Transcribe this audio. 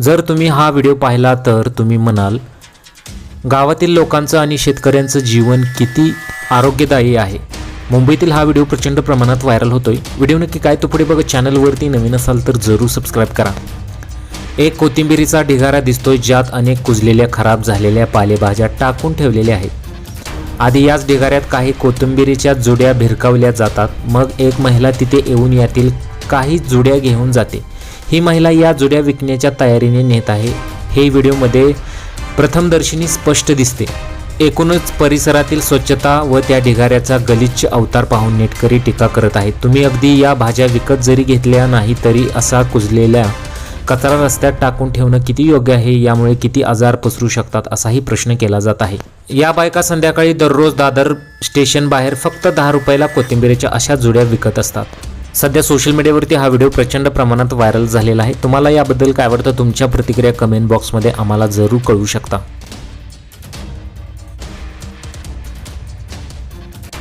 जर तुम्ही हा व्हिडिओ पाहिला तर तुम्ही म्हणाल गावातील लोकांचं आणि शेतकऱ्यांचं जीवन किती आरोग्यदायी आहे. मुंबईतील हा व्हिडिओ प्रचंड प्रमाणात व्हायरल होतोय. व्हिडिओ नक्की काय तो पुढे बघा चॅनलवरती नवीन असाल तर जरूर सबस्क्राईब करा. एक कोथिंबिरीचा ढिगारा दिसतोय ज्यात अनेक कुजलेल्या खराब झालेल्या पालेभाज्या टाकून ठेवलेल्या आहेत. आधी याच ढिगाऱ्यात काही कोथिंबिरीच्या जुड्या भिरकावल्या जातात. मग एक महिला तिथे येऊन यातील काही जुड्या घेऊन जाते. ही महिला या जुड्या विकण्याच्या तयारीने नेत आहे. हे व्हिडिओमध्ये प्रथमदर्शनी स्पष्ट दिसते. एकूणच परिसरातील स्वच्छता व त्या ढिगाऱ्याचा गलिच्छ अवतार पाहून नेटकरी टीका करत आहेत. तुम्ही अगदी या भाज्या विकत जरी घेतल्या नाही तरी असा कुजलेल्या कचरा रस्त्यात टाकून ठेवणं किती योग्य आहे? यामुळे किती आजार पसरू शकतात असाही प्रश्न केला जात आहे. या बायका संध्याकाळी दररोज दादर स्टेशन बाहेर फक्त दहा रुपयाला कोथिंबिरीच्या अशा जुड्या विकत असतात. सध्या सोशल मीडियावरती हा व्हिडिओ प्रचंड प्रमाणात व्हायरल झालेला आहे. तुम्हाला याबद्दल काय वाटतं? तुमच्या प्रतिक्रिया कमेंट बॉक्समध्ये आम्हाला जरूर कळू शकता.